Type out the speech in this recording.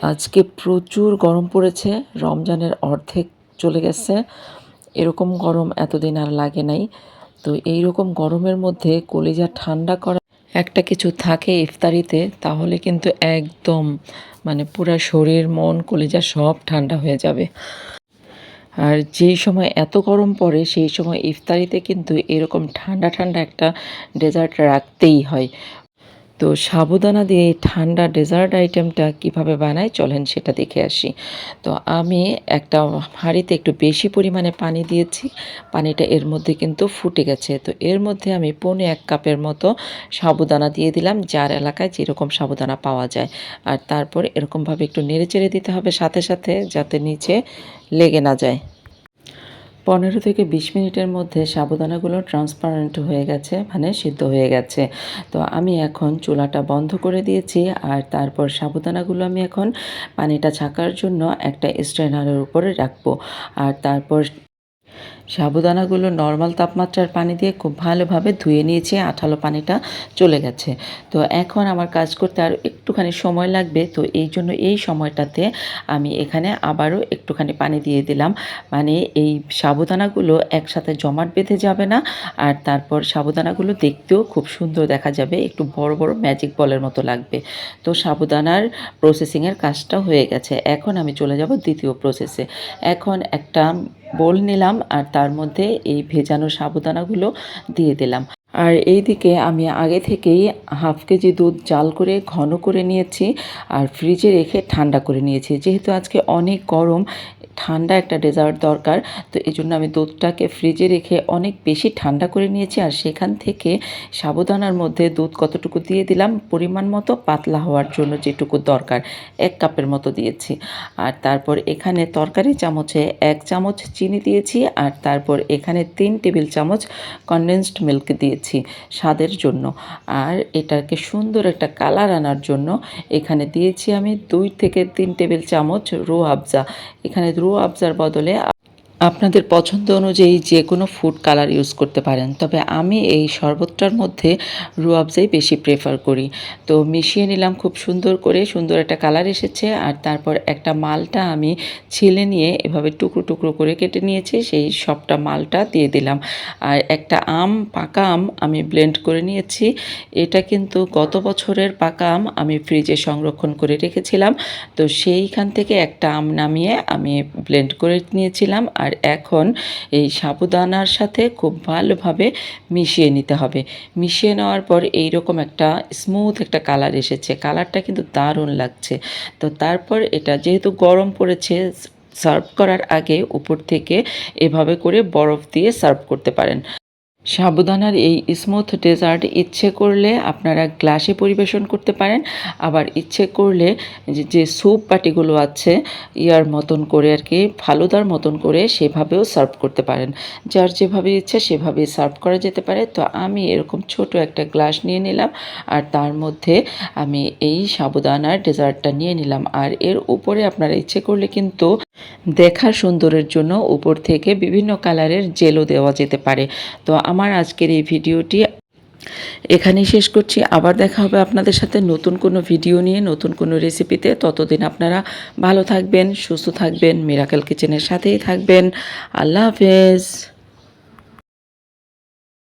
আজকে প্রচুর গরম পড়েছে, রমজানের অর্ধেক চলে গেছে। এরকম গরম এতদিন আর লাগে নাই। তো এই রকম গরমের মধ্যে কলিজা ঠান্ডা করা, একটা কিছু থাকে ইফতারিতে, তাহলে কিন্তু একদম মানে পুরা শরীর, মন, কলিজা সব ঠান্ডা হয়ে যাবে। আর যেই সময় এত গরম পড়ে, সেই সময় ইফতারিতে কিন্তু এরকম ঠান্ডা ঠান্ডা একটা ডেজার্ট রাখতেই হয়। তো সাবুদানা দিয়ে ঠান্ডা ডেজার্ট আইটেমটা কীভাবে বানায় চলেন সেটা দেখে আসি। তো আমি একটা হাঁড়িতে একটু বেশি পরিমাণে পানি দিয়েছি, পানিটা এর মধ্যে কিন্তু ফুটে গেছে। তো এর মধ্যে আমি পৌনে এক কাপের মতো সাবুদানা দিয়ে দিলাম, যার এলাকায় যেরকম সাবুদানা পাওয়া যায়। আর তারপর এরকমভাবে একটু নেড়ে চেড়ে দিতে হবে সাথে সাথে, যাতে নিচে লেগে না যায়। পনেরো থেকে বিশ মিনিটের মধ্যে সাবুদানাগুলো ট্রান্সপারেন্ট হয়ে গেছে মানে সিদ্ধ হয়ে গেছে। তো আমি এখন চুলাটা বন্ধ করে দিয়েছি আর তারপর সাবুদানাগুলো আমি এখন পানিটা ছাকার জন্য একটা স্ট্রেনারের উপরে রাখব। আর তারপর সাবুদানাগুলো নর্মাল তাপমাত্রার পানি দিয়ে খুব ভালোভাবে ধুয়ে নিয়েছি, আঠালো পানিটা চলে গেছে। তো এখন আমার কাজ করতে আর একটুখানি সময় লাগবে, তো এই জন্য এই সময়টাতে আমি এখানে আবারও একটুখানি পানি দিয়ে দিলাম। মানে এই সাবুদানাগুলো একসাথে জমাট বেঁধে যাবে না, আর তারপর সাবুদানাগুলো দেখতেও খুব সুন্দর দেখা যাবে, একটু বড় বড় ম্যাজিক বলের মতো লাগবে। তো সাবুদানার প্রসেসিংয়ের কাজটা হয়ে গেছে। এখন আমি চলে যাব দ্বিতীয় প্রসেসে এখন একটা বোল নিলাম, আর তার মধ্যে এই ভেজানো সাবুদানাগুলো দিয়ে দিলাম। আর এই দিকে আমি আগে থেকেই হাফ কেজি দুধ জাল করে, ঘন করে নিয়েছি আর ফ্রিজে রেখে ঠান্ডা করে নিয়েছি। যেহেতু আজকে অনেক গরম ঠান্ডা একটা ডেজার্ট দরকার। তো এই জন্য আমি দুধটাকে ফ্রিজে রেখে অনেক বেশি ঠান্ডা করে নিয়েছি। আর সেখান থেকে সাবুদানার মধ্যে দুধ কতটুকু দিয়ে দিলাম, পরিমাণ মতো পাতলা হওয়ার জন্য যেটুকু দরকার, এক কাপের মতো দিয়েছি। আর তারপর এখানে তরকারি চামচে এক চামচ চিনি দিয়েছি। আর তারপর এখানে তিন টেবিল চামচ কনডেন্সড মিল্ক দিয়েছি স্বাদের জন্য। আর এটাকে সুন্দর একটা কালার আনার জন্য এখানে দিয়েছি আমি দুই থেকে তিন টেবিল চামচ রো আবজা। এখানে রো আবজার বদলে আপনাদের পছন্দ অনুযায়ী যে কোনো ফুড কালার ইউজ করতে পারেন। তবে আমি এই শরবতটার মধ্যে রুয়াবজাই বেশি প্রেফার করি। তো মিশিয়ে নিলাম খুব সুন্দর করে, সুন্দর একটা কালার এসেছে। আর তারপর একটা মালটা আমি ছিলে নিয়ে এভাবে টুকরো টুকরো করে কেটে নিয়েছি, সেই সবটা মালটা দিয়ে দিলাম। আর একটা আম, পাকা আম আমি ব্লেন্ড করে নিয়েছি। এটা কিন্তু গত বছরের পাকা আম আমি ফ্রিজে সংরক্ষণ করে রেখেছিলাম। তো সেইখান থেকে একটা আম নামিয়ে আমি ব্লেন্ড করে নিয়েছিলাম। আর এখন এই সাবুদানার সাথে খুব ভালোভাবে মিশিয়ে নিতে হবে। মিশিয়ে নেওয়ার পর এই রকম একটা স্মুথ একটা কালার এসেছে। কালারটা কিন্তু দারুণ লাগছে। তো তারপর এটা যেহেতু গরম পড়েছে সার্ভ করার আগে উপর থেকে এভাবে করে বরফ দিয়ে সার্ভ করতে পারেন। সাবুদানার এই স্মুথ ডেজার্ট ইচ্ছে করলে আপনারা গ্লাসে পরিবেশন করতে পারেন। আবার ইচ্ছে করলে যে- স্যুপ বাটিগুলো আছে, ইয়ার মতন করে আর কি, ফালুদার মতন করে সেভাবেও সার্ভ করতে পারেন। যার যেভাবে ইচ্ছে সেভাবে সার্ভ করা যেতে পারে। তো আমি এরকম ছোট একটা গ্লাস নিয়ে নিলাম আর তার মধ্যে আমি এই সাবুদানার ডেজার্টটা নিয়ে নিলাম। আর এর উপরে আপনারা ইচ্ছে করলে কিন্তু দেখার সুন্দরের জন্য উপর থেকে বিভিন্ন কালারের জেলও দেওয়া যেতে পারে। তো আমার আজকের এই ভিডিওটি এখানেই শেষ করছি। আবার দেখা হবে আপনাদের সাথে নতুন কোনো ভিডিও নিয়ে, নতুন কোনো রেসিপিতে। ততদিন আপনারা ভালো থাকবেন, সুস্থ থাকবেন মিরাকেল কিচেনের সাথেই থাকবেন। আল্লাহ হাফেজ।